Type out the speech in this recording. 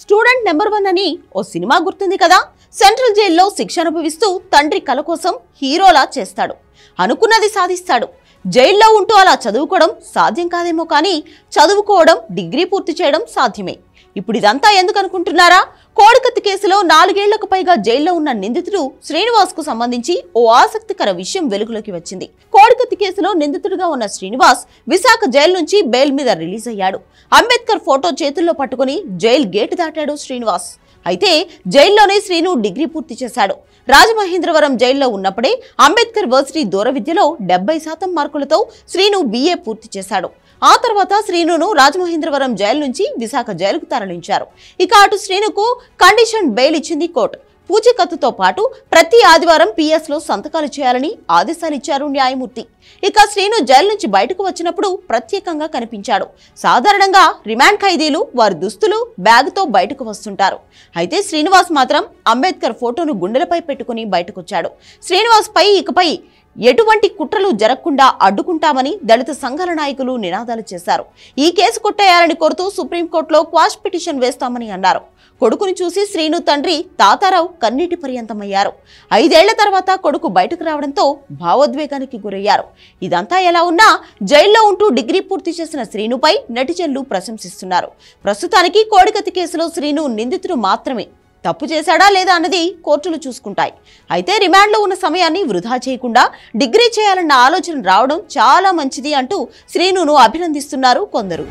Student number one అని ఓ cinema గుర్తుంది కదా? సెంట్రల్ జైల్లో శిక్ష అనుభవిస్తూ తండ్రి కల కోసం హీరోలా చేస్తాడు. అనుకున్నది సాధిస్తాడు. జైల్లో ఉంటూ అలా చదువుకోవడం సాధ్యం కాదేమో కానీ చదువుకోవడం డిగ్రీ పూర్తి చేయడం సాధ్యమే. ఇప్పుడు ఇదంతా ఎందుకు అనుకుంటున్నారా? కోడికత్తి కేసులో నాలుగేళ్ళకు పైగా జైల్లో ఉన్న నిందితుడు శ్రీనివాస్కు సంబంధించి ఓ ఆసక్తికర విషయం వెలుగులోకి వచ్చింది. కోడికత్తి కేసులో నిందితుడిగా ఉన్న శ్రీనివాస్ విశాఖ జైలు నుంచి బెయిల్ మీద రిలీజ్ అయ్యాడు. అంబేద్కర్ ఫోటో చేతుల్లో పట్టుకుని జైలు గేటు దాటాడు శ్రీనివాస్. అయితే జైల్లోనే శ్రీను డిగ్రీ పూర్తి చేశాడు. రాజమహేంద్రవరం జైల్లో ఉన్నప్పుడే అంబేద్కర్ వర్సిటీ దూర విద్యలో డెబ్బై శాతం మార్కులతో శ్రీను బీఏ పూర్తి చేశాడు. ఆ తర్వాత శ్రీనును రాజమహేంద్రవరం జైలు నుంచి విశాఖ జైలుకు తరలించారు. ఇక అటు శ్రీనుకు కండిషన్ బెయిల్ ఇచ్చింది కోర్టు. పూచికత్తుతో పాటు ప్రతి ఆదివారం పిఎస్లో సంతకాలు చేయాలని ఆదేశాలు ఇచ్చారు న్యాయమూర్తి. ఇక శ్రీను జైలు నుంచి బయటకు వచ్చినప్పుడు ప్రత్యేకంగా కనిపించాడు. సాధారణంగా రిమాండ్ ఖైదీలు వారి దుస్తులు బ్యాగ్తో బయటకు వస్తుంటారు. అయితే శ్రీనివాస్ మాత్రం అంబేద్కర్ ఫోటోను గుండెలపై పెట్టుకుని బయటకొచ్చాడు. శ్రీనివాస్ పై ఇకపై ఎటువంటి కుట్రలు జరగకుండా అడ్డుకుంటామని దళిత సంఘాల నాయకులు నినాదాలు చేశారు. ఈ కేసు కొట్టేయాలని కోరుతూ సుప్రీంకోర్టులో క్వాష్ పిటిషన్ వేస్తామని అన్నారు. కొడుకుని చూసి శ్రీను తండ్రి తాతారావు కన్నీటి పర్యంతమయ్యారు. ఐదేళ్ళ తర్వాత కొడుకు బయటకు రావడంతో భావోద్వేగానికి గురయ్యారు. ఇదంతా ఎలా ఉన్నా జైల్లో ఉంటూ డిగ్రీ పూర్తి చేసిన శ్రీనుపై నటిజన్లు ప్రశంసిస్తున్నారు. ప్రస్తుతానికి కోడికత్తి కేసులో శ్రీను నిందితుడు మాత్రమే. తప్పు చేశాడా లేదా అన్నది కోర్టులు చూసుకుంటాయి. అయితే రిమాండ్లో ఉన్న సమయాన్ని వృధా చేయకుండా డిగ్రీ చేయాలన్న ఆలోచన రావడం చాలా మంచిది అంటూ శ్రీనును అభినందిస్తున్నారు కొందరు.